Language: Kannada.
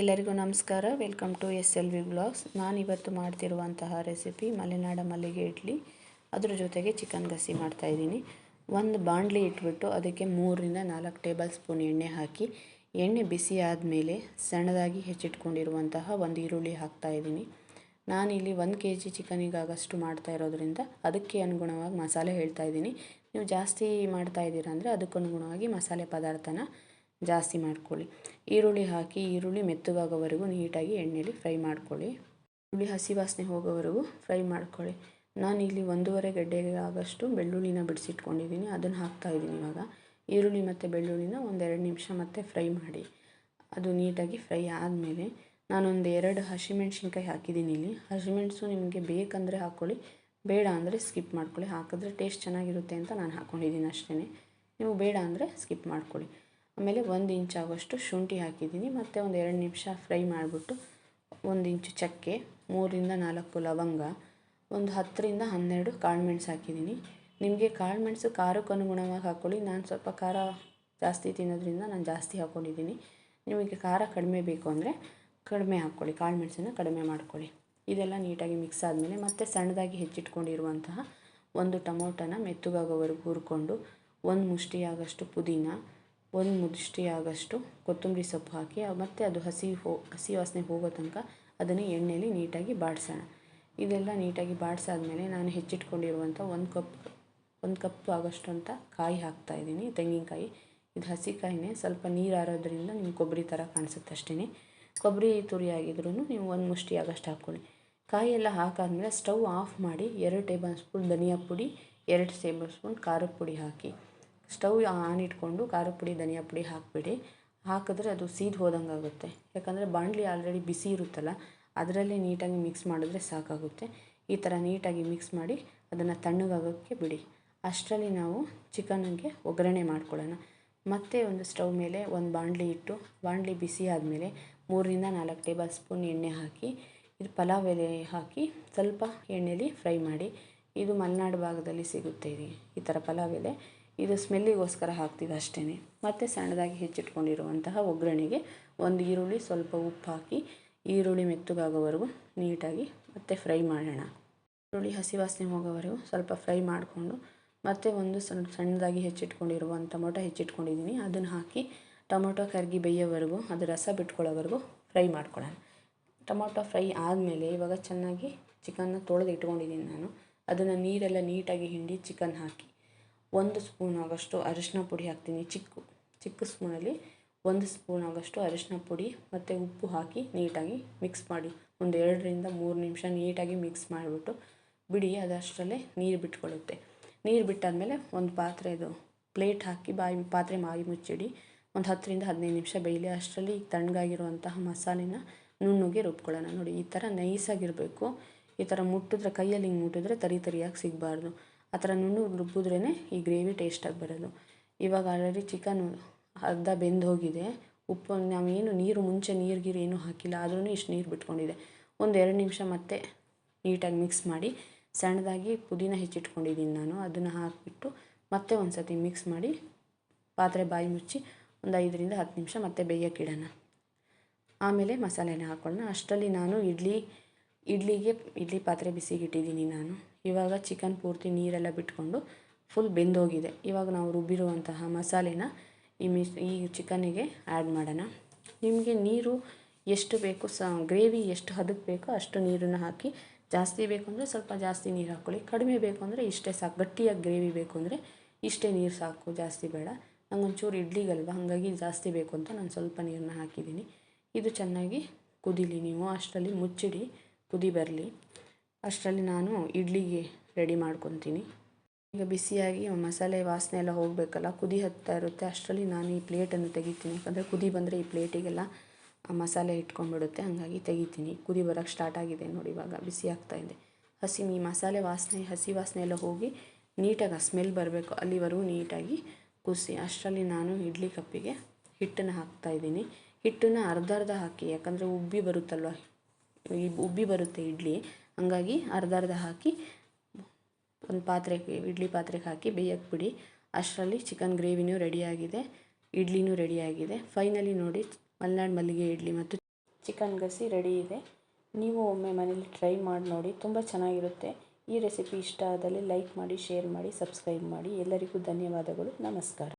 ಎಲ್ಲರಿಗೂ ನಮಸ್ಕಾರ. Welcome to S L V blogs ನಾನಿವತ್ತು ಮಾಡ್ತಿರುವಂತಹ ರೆಸಿಪಿ ಮಲೆನಾಡ ಮಲ್ಲಿಗೆ ಇಡ್ಲಿ. ಅದ್ರ ಜೊತೆಗೆ ಚಿಕನ್ ಗಸಿ ಮಾಡ್ತಾಯಿದ್ದೀನಿ ಒಂದು ಬಾಣಲಿ ಇಟ್ಬಿಟ್ಟು ಅದಕ್ಕೆ ಮೂರರಿಂದ ನಾಲ್ಕು ಟೇಬಲ್ ಸ್ಪೂನ್ ಎಣ್ಣೆ ಹಾಕಿ, ಎಣ್ಣೆ ಬಿಸಿ ಆದಮೇಲೆ ಸಣ್ಣದಾಗಿ ಹೆಚ್ಚಿಟ್ಕೊಂಡಿರುವಂತಹ ಒಂದು ಈರುಳ್ಳಿ ಹಾಕ್ತಾಯಿದ್ದೀನಿ ಇಲ್ಲಿ ಒಂದು ಕೆ ಜಿ ಚಿಕನಿಗಾಗಷ್ಟು ಮಾಡ್ತಾ ಇರೋದ್ರಿಂದ ಅದಕ್ಕೆ ಅನುಗುಣವಾಗಿ ಮಸಾಲೆ ಹೇಳ್ತಾ ಇದ್ದೀನಿ. ನೀವು ಜಾಸ್ತಿ ಮಾಡ್ತಾ ಇದ್ದೀರಾ ಅಂದರೆ ಅದಕ್ಕನುಗುಣವಾಗಿ ಮಸಾಲೆ ಪದಾರ್ಥನ ಜಾಸ್ತಿ ಮಾಡ್ಕೊಳ್ಳಿ. ಈರುಳ್ಳಿ ಹಾಕಿ, ಈರುಳ್ಳಿ ಮೆತ್ತಗಾಗೋವರೆಗೂ ನೀಟಾಗಿ ಎಣ್ಣೆಯಲ್ಲಿ ಫ್ರೈ ಮಾಡ್ಕೊಳ್ಳಿ. ಈರುಳ್ಳಿ ಹಸಿ ವಾಸನೆ ಹೋಗೋವರೆಗೂ ಫ್ರೈ ಮಾಡ್ಕೊಳ್ಳಿ. ನಾನು ಇಲ್ಲಿ ಒಂದೂವರೆ ಗಡ್ಡೆಗೆ ಆಗಷ್ಟು ಬೆಳ್ಳುಳ್ಳಿನ ಬಿಡಿಸಿಟ್ಕೊಂಡಿದ್ದೀನಿ. ಅದನ್ನು ಹಾಕ್ತಾಯಿದ್ದೀನಿ ಇವಾಗ. ಈರುಳ್ಳಿ ಮತ್ತು ಬೆಳ್ಳುಳ್ಳಿನ ಒಂದೆರಡು ನಿಮಿಷ ಮತ್ತೆ ಫ್ರೈ ಮಾಡಿ. ಅದು ನೀಟಾಗಿ ಫ್ರೈ ಆದಮೇಲೆ ನಾನೊಂದು ಎರಡು ಹಸಿಮೆಣ್ಸಿನ್ಕಾಯಿ ಹಾಕಿದ್ದೀನಿ ಇಲ್ಲಿ. ಹಸಿಮೆಣಸು ನಿಮಗೆ ಬೇಕಂದರೆ ಹಾಕ್ಕೊಳ್ಳಿ ಬೇಡ ಅಂದರೆ ಸ್ಕಿಪ್ ಮಾಡ್ಕೊಳ್ಳಿ. ಹಾಕಿದ್ರೆ ಟೇಸ್ಟ್ ಚೆನ್ನಾಗಿರುತ್ತೆ ಅಂತ ನಾನು ಹಾಕ್ಕೊಂಡಿದ್ದೀನಿ ಅಷ್ಟೇ ನೀವು ಬೇಡ ಅಂದರೆ ಸ್ಕಿಪ್ ಮಾಡ್ಕೊಳ್ಳಿ. ಆಮೇಲೆ ಒಂದು ಇಂಚ್ ಆಗೋಷ್ಟು ಶುಂಠಿ ಹಾಕಿದ್ದೀನಿ. ಮತ್ತು ಒಂದು ಎರಡು ನಿಮಿಷ ಫ್ರೈ ಮಾಡಿಬಿಟ್ಟು ಒಂದು ಇಂಚು ಚಕ್ಕೆ, ಮೂರಿಂದ ನಾಲ್ಕು ಲವಂಗ, ಒಂದು ಹತ್ತರಿಂದ ಹನ್ನೆರಡು ಕಾಳು ಮೆಣಸು ಹಾಕಿದ್ದೀನಿ. ನಿಮಗೆ ಕಾಳುಮೆಣಸು ಖಾರಕ್ಕೆ ಅನುಗುಣವಾಗಿ ಹಾಕ್ಕೊಳ್ಳಿ ನಾನು ಸ್ವಲ್ಪ ಖಾರ ಜಾಸ್ತಿ ತಿನ್ನೋದ್ರಿಂದ ನಾನು ಜಾಸ್ತಿ ಹಾಕ್ಕೊಂಡಿದ್ದೀನಿ ನಿಮಗೆ ಖಾರ ಕಡಿಮೆ ಬೇಕು ಅಂದರೆ ಕಡಿಮೆ ಹಾಕ್ಕೊಳ್ಳಿ ಕಾಳುಮೆಣಸನ್ನು ಕಡಿಮೆ ಮಾಡ್ಕೊಳ್ಳಿ. ಇದೆಲ್ಲ ನೀಟಾಗಿ ಮಿಕ್ಸ್ ಆದಮೇಲೆ ಮತ್ತೆ ಸಣ್ಣದಾಗಿ ಹೆಚ್ಚಿಟ್ಕೊಂಡಿರುವಂತಹ ಒಂದು ಟೊಮೊಟೊನ ಮೆತ್ತಗಾಗೋವರೆಗೂ ಹುರ್ಕೊಂಡು ಒಂದು ಮುಷ್ಟಿಯಾಗಷ್ಟು ಪುದೀನ ಒಂದು ಮುಷ್ಟಿಯಾಗಷ್ಟು ಕೊತ್ತಂಬರಿ ಸೊಪ್ಪು ಹಾಕಿ ಮತ್ತು ಅದು ಹಸಿ ಹೋ ಹಸಿ ವಾಸನೆ ಹೋಗೋ ತನಕ ಅದನ್ನು ಎಣ್ಣೆಯಲ್ಲಿ ನೀಟಾಗಿ ಬಾಡಿಸೋಣ. ಇದೆಲ್ಲ ನೀಟಾಗಿ ಬಾಡಿಸಾದ್ಮೇಲೆ ನಾನು ಹೆಚ್ಚಿಟ್ಕೊಂಡಿರುವಂಥ ಒಂದು ಕಪ್ ಒಂದು ಕಪ್ ಆಗೋಷ್ಟು ಅಂತ ಕಾಯಿ ಹಾಕ್ತಾಯಿದ್ದೀನಿ ತೆಂಗಿನಕಾಯಿ. ಇದು ಹಸಿ ಹಸಿಕಾಯಿನೇ ಸ್ವಲ್ಪ ನೀರು ಆರೋದ್ರಿಂದ ನಿಮ್ಗೆ ಕೊಬ್ಬರಿ ಥರ ಕಾಣಿಸುತ್ತೆ ಅಷ್ಟೇ ಕೊಬ್ಬರಿ ತುರಿ ಆಗಿದ್ರೂ ನೀವು ಒಂದು ಮುಷ್ಟಿ ಆಗಷ್ಟು ಹಾಕ್ಕೊಳ್ಳಿ. ಕಾಯಿ ಎಲ್ಲ ಹಾಕಾದ್ಮೇಲೆ ಸ್ಟವ್ ಆಫ್ ಮಾಡಿ ಎರಡು ಟೇಬಲ್ ಸ್ಪೂನ್ ಧನಿಯಾ ಪುಡಿ, ಎರಡು ಟೇಬಲ್ ಸ್ಪೂನ್ ಖಾರದ ಪುಡಿ ಹಾಕಿ. ಸ್ಟವ್ ಆನ್ ಇಟ್ಕೊಂಡು ಖಾರದ ಪುಡಿ, ಧನಿಯಾ ಪುಡಿ ಹಾಕಿಬಿಡಿ. ಹಾಕಿದ್ರೆ ಅದು ಸೀದ್ ಹೋದಂಗೆ ಆಗುತ್ತೆ. ಯಾಕಂದರೆ ಬಾಣಲಿ ಆಲ್ರೆಡಿ ಬಿಸಿ ಇರುತ್ತಲ್ಲ, ಅದರಲ್ಲಿ ನೀಟಾಗಿ ಮಿಕ್ಸ್ ಮಾಡಿದ್ರೆ ಸಾಕಾಗುತ್ತೆ. ಈ ಥರ ನೀಟಾಗಿ ಮಿಕ್ಸ್ ಮಾಡಿ ಅದನ್ನು ತಣ್ಣಗಾಗೋಕ್ಕೆ ಬಿಡಿ. ಅಷ್ಟರಲ್ಲಿ ನಾವು ಚಿಕನ್ನಿಗೆ ಒಗ್ಗರಣೆ ಮಾಡ್ಕೊಳ್ಳೋಣ. ಮತ್ತೆ ಒಂದು ಸ್ಟವ್ ಮೇಲೆ ಒಂದು ಬಾಣಲಿ ಇಟ್ಟು, ಬಾಣಲಿ ಬಿಸಿ ಆದಮೇಲೆ ಮೂರರಿಂದ ನಾಲ್ಕು ಟೇಬಲ್ ಸ್ಪೂನ್ ಎಣ್ಣೆ ಹಾಕಿ, ಇದು ಪಲಾವ್ ಎಲೆ ಹಾಕಿ ಸ್ವಲ್ಪ ಎಣ್ಣೆಯಲ್ಲಿ ಫ್ರೈ ಮಾಡಿ, ಇದು ಮಲೆನಾಡು ಭಾಗದಲ್ಲಿ ಸಿಗುತ್ತೆ ಇದೆ, ಈ ಥರ ಪಲಾವ್ ಎಲೆ. ಇದು ಸ್ಮೆಲ್ಲಿಗೋಸ್ಕರ ಹಾಕ್ತೀವಿ ಅಷ್ಟೇ ಮತ್ತು ಸಣ್ಣದಾಗಿ ಹೆಚ್ಚಿಟ್ಕೊಂಡಿರುವಂತಹ ಒಗ್ಗರಣೆಗೆ ಒಂದು ಈರುಳ್ಳಿ ಸ್ವಲ್ಪ ಉಪ್ಪು ಹಾಕಿ, ಈರುಳ್ಳಿ ಮೆತ್ತಗಾಗೋವರೆಗೂ ನೀಟಾಗಿ ಮತ್ತೆ ಫ್ರೈ ಮಾಡೋಣ. ಈರುಳ್ಳಿ ಹಸಿ ವಾಸನೆ ಹೋಗೋವರೆಗೂ ಸ್ವಲ್ಪ ಫ್ರೈ ಮಾಡಿಕೊಂಡು, ಮತ್ತೆ ಒಂದು ಸಣ್ಣ ಸಣ್ಣದಾಗಿ ಹೆಚ್ಚಿಟ್ಕೊಂಡಿರುವಂಥ ಟೊಮೊಟೊ ಹೆಚ್ಚಿಟ್ಕೊಂಡಿದ್ದೀನಿ. ಅದನ್ನು ಹಾಕಿ ಟೊಮೊಟೊ ಕರ್ಗಿ ಬೇಯೋವರೆಗೂ, ಅದು ರಸ ಬಿಟ್ಕೊಳ್ಳೋವರೆಗೂ ಫ್ರೈ ಮಾಡ್ಕೊಳ್ಳೋಣ. ಟೊಮೊಟೊ ಫ್ರೈ ಆದಮೇಲೆ ಇವಾಗ ಚೆನ್ನಾಗಿ ಚಿಕನ್ನ ತೊಳೆದು ಇಟ್ಕೊಂಡಿದ್ದೀನಿ ನಾನು. ಅದನ್ನು ನೀರೆಲ್ಲ ನೀಟಾಗಿ ಹಿಂಡಿ ಚಿಕನ್ ಹಾಕಿ ಒಂದು ಸ್ಪೂನ್ ಆಗೋಷ್ಟು ಅರಿಶಿನ ಪುಡಿ ಹಾಕ್ತೀನಿ. ಚಿಕ್ಕ ಚಿಕ್ಕ ಸ್ಪೂನಲ್ಲಿ ಒಂದು ಸ್ಪೂನ್ ಆಗೋಷ್ಟು ಅರಿಶಿನ ಪುಡಿ ಮತ್ತು ಉಪ್ಪು ಹಾಕಿ ನೀಟಾಗಿ ಮಿಕ್ಸ್ ಮಾಡಿ. ಒಂದು ಎರಡರಿಂದ ಮೂರು ನಿಮಿಷ ನೀಟಾಗಿ ಮಿಕ್ಸ್ ಮಾಡಿಬಿಟ್ಟು ಬಿಡಿ ಅದಷ್ಟರಲ್ಲೇ ನೀರು ಬಿಟ್ಕೊಳ್ಳುತ್ತೆ. ನೀರು ಬಿಟ್ಟಾದಮೇಲೆ ಒಂದು ಪಾತ್ರೆದು ಪ್ಲೇಟ್ ಹಾಕಿ ಬಾಯಿ, ಪಾತ್ರೆ ಮಾಗಿ ಮುಚ್ಚಿಡಿ. ಒಂದು ಹತ್ತರಿಂದ ಹದಿನೈದು ನಿಮಿಷ ಬೇಯಲಿ. ಅಷ್ಟರಲ್ಲಿ ತಣ್ಣಗಾಗಿರುವಂತಹ ಮಸಾಲೆನ ನುಣ್ಣುಗೆ ರುಬ್ಕೊಳ್ಳೋಣ. ನೋಡಿ, ಈ ಥರ ನೈಸಾಗಿರಬೇಕು. ಈ ಥರ ಮುಟ್ಟಿದ್ರೆ, ಕೈಯಲ್ಲಿ ಹಿಂಗೆ ಮುಟ್ಟಿದ್ರೆ ತರಿ ತರಿಯಾಗಿ ಸಿಗಬಾರ್ದು. ಆ ಥರ ನುಣ್ಣು ರುಬ್ಬಿದ್ರೇ ಈ ಗ್ರೇವಿ ಟೇಸ್ಟಾಗಿ ಬರೋದು. ಇವಾಗ ಆಲ್ರೆಡಿ ಚಿಕನ್ ಅರ್ಧ ಬೆಂದು ಹೋಗಿದೆ ಉಪ್ಪು ನಾವೇನು ನೀರು ಮುಂಚೆ ನೀರು ಗೀರು ಏನೂ ಹಾಕಿಲ್ಲ ಆದ್ರೂ ಇಷ್ಟು ನೀರು ಬಿಟ್ಕೊಂಡಿದೆ. ಒಂದು ಎರಡು ನಿಮಿಷ ಮತ್ತೆ ನೀಟಾಗಿ ಮಿಕ್ಸ್ ಮಾಡಿ, ಸಣ್ಣದಾಗಿ ಪುದೀನ ಹೆಚ್ಚಿಟ್ಕೊಂಡಿದ್ದೀನಿ ನಾನು, ಅದನ್ನು ಹಾಕಿಬಿಟ್ಟು ಮತ್ತೆ ಒಂದು ಸತಿ ಮಿಕ್ಸ್ ಮಾಡಿ ಪಾತ್ರೆ ಬಾಯಿ ಮುಚ್ಚಿ ಒಂದು ಐದರಿಂದ ಹತ್ತು ನಿಮಿಷ ಮತ್ತೆ ಬೇಯೋಕ್ಕಿಡೋಣ ಆಮೇಲೆ ಮಸಾಲೆನ ಹಾಕ್ಕೊಳ್ಳೋಣ ಅಷ್ಟರಲ್ಲಿ ನಾನು ಇಡ್ಲಿ, ಇಡ್ಲಿಗೆ, ಇಡ್ಲಿ ಪಾತ್ರೆ ಬಿಸಿಗಿಟ್ಟಿದ್ದೀನಿ ನಾನು. ಇವಾಗ ಚಿಕನ್ ಪೂರ್ತಿ ನೀರೆಲ್ಲ ಬಿಟ್ಕೊಂಡು ಫುಲ್ ಬೆಂದೋಗಿದೆ. ಇವಾಗ ನಾವು ರುಬ್ಬಿರುವಂತಹ ಮಸಾಲೆನ ಈ ಮಿಸ್ ಈ ಚಿಕನಿಗೆ ಆ್ಯಡ್ ಮಾಡೋಣ. ನಿಮಗೆ ನೀರು ಎಷ್ಟು ಬೇಕು, ಸ ಗ್ರೇವಿ ಎಷ್ಟು ಹದಕ್ಕೆ ಬೇಕೋ ಅಷ್ಟು ನೀರನ್ನು ಹಾಕಿ ಜಾಸ್ತಿ ಬೇಕು ಅಂದರೆ ಸ್ವಲ್ಪ ಜಾಸ್ತಿ ನೀರು ಹಾಕ್ಕೊಳ್ಳಿ ಕಡಿಮೆ ಬೇಕು ಅಂದರೆ ಇಷ್ಟೇ ಸಾಕು. ಗಟ್ಟಿಯಾಗಿ ಗ್ರೇವಿ ಬೇಕು ಅಂದರೆ ಇಷ್ಟೇ ನೀರು ಸಾಕು, ಜಾಸ್ತಿ ಬೇಡ. ನಂಗೊಂಚೂರು ಇಡ್ಲಿಗಲ್ವ, ಹಾಗಾಗಿ ಜಾಸ್ತಿ ಬೇಕು ಅಂತ ನಾನು ಸ್ವಲ್ಪ ನೀರನ್ನ ಹಾಕಿದ್ದೀನಿ. ಇದು ಚೆನ್ನಾಗಿ ಕುದೀಲಿ ನೀವು, ಅಷ್ಟರಲ್ಲಿ ಮುಚ್ಚಿಡಿ, ಕುದಿ ಬರಲಿ. ಅಷ್ಟರಲ್ಲಿ ನಾನು ಇಡ್ಲಿಗೆ ರೆಡಿ ಮಾಡ್ಕೊತೀನಿ. ಈಗ ಬಿಸಿಯಾಗಿ ಮಸಾಲೆ ವಾಸನೆ ಎಲ್ಲ ಹೋಗಬೇಕಲ್ಲ, ಕುದಿ ಹತ್ತಾ ಇರುತ್ತೆ, ಅಷ್ಟರಲ್ಲಿ ನಾನು ಈ ಪ್ಲೇಟನ್ನು ತೆಗಿತೀನಿ. ಯಾಕಂದರೆ ಕುದಿ ಬಂದರೆ ಈ ಪ್ಲೇಟಿಗೆಲ್ಲ ಮಸಾಲೆ ಇಟ್ಕೊಂಡ್ಬಿಡುತ್ತೆ, ಹಾಗಾಗಿ ತೆಗಿತೀನಿ. ಕುದಿ ಬರೋಕ್ಕೆ ಸ್ಟಾರ್ಟ್ ಆಗಿದೆ ನೋಡಿ ಇವಾಗ, ಬಿಸಿ ಇದೆ. ಹಸಿ ಈ ಮಸಾಲೆ ವಾಸನೆ, ಹಸಿ ವಾಸನೆ ಎಲ್ಲ ಹೋಗಿ ನೀಟಾಗಿ ಆ ಸ್ಮೆಲ್ ಬರಬೇಕು, ಅಲ್ಲಿವರೆಗೂ ನೀಟಾಗಿ ಕುದಿಸಿ. ಅಷ್ಟರಲ್ಲಿ ನಾನು ಇಡ್ಲಿ ಕಪ್ಪಿಗೆ ಹಿಟ್ಟನ್ನು ಹಾಕ್ತಾಯಿದ್ದೀನಿ ಹಿಟ್ಟನ್ನು ಅರ್ಧ ಅರ್ಧ ಹಾಕಿ, ಯಾಕಂದರೆ ಉಬ್ಬಿ ಬರುತ್ತಲ್ವ, ಈ ಉಬ್ಬಿ ಬರುತ್ತೆ ಇಡ್ಲಿ ಹಾಗಾಗಿ ಅರ್ಧ ಅರ್ಧ ಹಾಕಿ ಒಂದು ಪಾತ್ರೆಗೆ, ಇಡ್ಲಿ ಪಾತ್ರೆಗೆ ಹಾಕಿ ಬೇಯಕ್ಕೆ ಬಿಡಿ. ಅಷ್ಟರಲ್ಲಿ ಚಿಕನ್ ಗ್ರೇವಿನೂ ರೆಡಿಯಾಗಿದೆ ಇಡ್ಲಿನೂ ರೆಡಿಯಾಗಿದೆ ಫೈನಲಿ ನೋಡಿ, ಮಲೆನಾಡು ಮಲ್ಲಿಗೆ ಇಡ್ಲಿ ಮತ್ತು ಚಿಕನ್ ಗಸಿ ರೆಡಿ ಇದೆ ನೀವು ಒಮ್ಮೆ ಮನೇಲಿ ಟ್ರೈ ಮಾಡಿ ನೋಡಿ, ತುಂಬ ಚೆನ್ನಾಗಿರುತ್ತೆ. ಈ ರೆಸಿಪಿ ಇಷ್ಟ ಆದಲ್ಲಿ ಲೈಕ್ ಮಾಡಿ ಶೇರ್ ಮಾಡಿ ಸಬ್ಸ್ಕ್ರೈಬ್ ಮಾಡಿ. ಎಲ್ಲರಿಗೂ ಧನ್ಯವಾದಗಳು. ನಮಸ್ಕಾರ.